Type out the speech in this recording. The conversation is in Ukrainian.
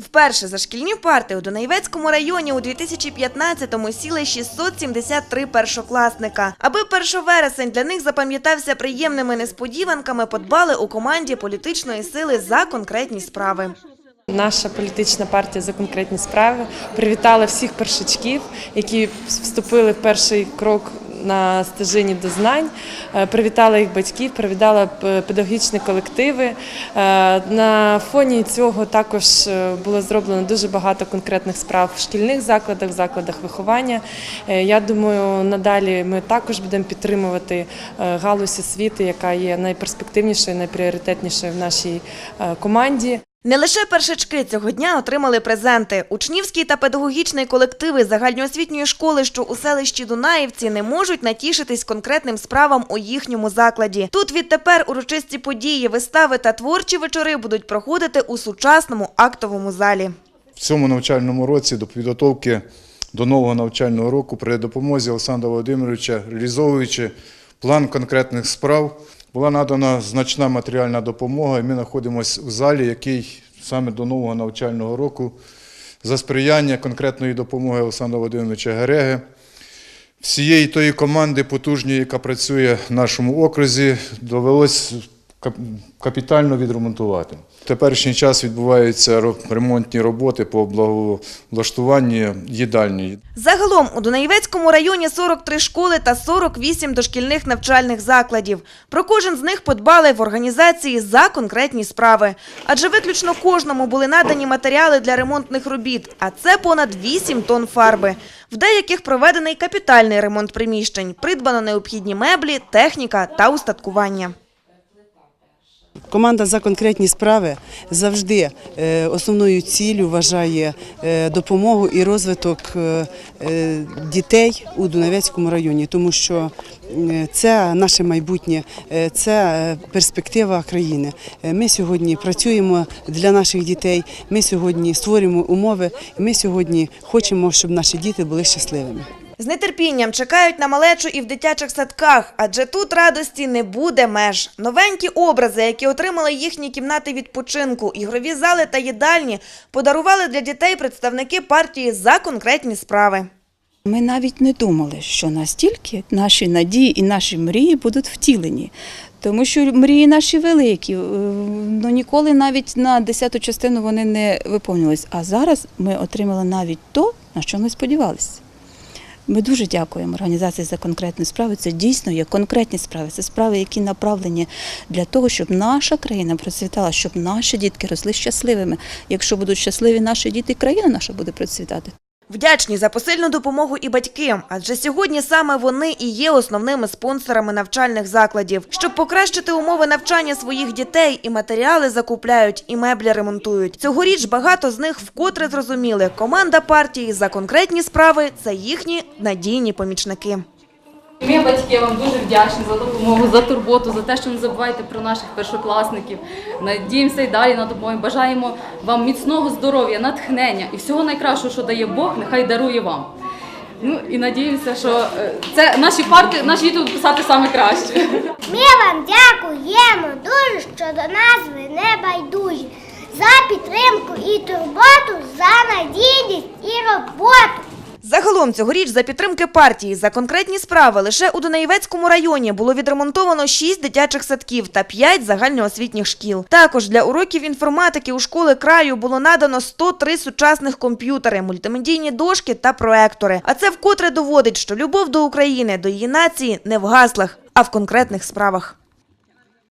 Вперше за шкільні парти у Дунаєвецькому районі у 2015-му сіли 673 першокласника. Аби 1 вересень для них запам'ятався приємними несподіванками, подбали у команді політичної сили за конкретні справи. Наша політична партія за конкретні справи привітала всіх першачків, які вступили в перший крок на стежині до знань. Е, Привітала їх батьків, привітала педагогічні колективи. Е, На фоні цього також е, було зроблено дуже багато конкретних справ в шкільних закладах, закладах виховання. Е, Я думаю, надалі ми також будемо підтримувати е, галузь освіти, яка є найперспективнішою, найпріоритетнішою в нашій е, команді. Не лише першачки цього дня отримали презенти. Учнівський та педагогічний колективи загальноосвітньої школи, що у селищі Дунаївці, не можуть натішитись конкретним справам у їхньому закладі. Тут відтепер урочисті події, вистави та творчі вечори будуть проходити у сучасному актовому залі. В цьому навчальному році до підготовки до нового навчального року при допомозі Олександра Володимировича, реалізовуючи план конкретних справ, була надана значна матеріальна допомога, і ми знаходимося у залі, який саме до нового навчального року за сприяння конкретної допомоги Олександра Володимировича Гереги, всієї тої команди потужньої, яка працює в нашому окрузі, довелось капітально відремонтувати. В теперішній час відбуваються ремонтні роботи по благоулаштуванню їдальні. Загалом у Дунаєвецькому районі 43 школи та 48 дошкільних навчальних закладів. Про кожен з них подбали в організації за конкретні справи. Адже виключно кожному були надані матеріали для ремонтних робіт, а це понад 8 тонн фарби. В деяких проведений капітальний ремонт приміщень, придбано необхідні меблі, техніка та устаткування. Команда за конкретні справи завжди е, основною ціллю вважає е, допомогу і розвиток е, дітей у Дунавецькому районі, тому що це наше майбутнє, це перспектива країни. Ми сьогодні працюємо для наших дітей, ми сьогодні створюємо умови, ми сьогодні хочемо, щоб наші діти були щасливими. З нетерпінням чекають на малечу і в дитячих садках, адже тут радості не буде меж. Новенькі образи, які отримали їхні кімнати відпочинку, ігрові зали та їдальні, подарували для дітей представники партії за конкретні справи. Ми навіть не думали, що настільки наші надії і наші мрії будуть втілені. Тому що мрії наші великі, е, ну ніколи навіть на десяту частину вони не виповнились. А зараз ми отримали навіть то, на що ми сподівалися. Ми дуже дякуємо організації за конкретні справи. Це дійсно є конкретні справи. Це справи, які направлені для того, щоб наша країна процвітала, щоб наші дітки росли щасливими. Якщо будуть щасливі наші діти, країна наша буде процвітати. Вдячні за посильну допомогу і батьки, адже сьогодні саме вони і є основними спонсорами навчальних закладів. Щоб покращити умови навчання своїх дітей, і матеріали закупляють, і меблі ремонтують. Цьогоріч багато з них вкотре зрозуміли, команда партії за конкретні справи це їхні надійні помічники. Ми, батьки, вам дуже вдячні за допомогу, за турботу, за те, що не забувайте про наших першокласників. Надіємося й далі на допомогу. Бажаємо вам міцного здоров'я, натхнення і всього найкращого, що дає Бог, нехай дарує вам. Ну і надіємося, що е, це наші парти, наші діти писати саме краще. Ми вам дякуємо дуже, що до нас ви не байдужі. За підтримку і турботу, за надійність і роботу. Загалом цьогоріч за підтримки партії за конкретні справи лише у Дунаєвецькому районі було відремонтовано 6 дитячих садків та 5 загальноосвітніх шкіл. Також для уроків інформатики у школи краю було надано 103 сучасних комп'ютери, мультимедійні дошки та проектори. А це вкотре доводить, що любов до України, до її нації не в гаслах, а в конкретних справах.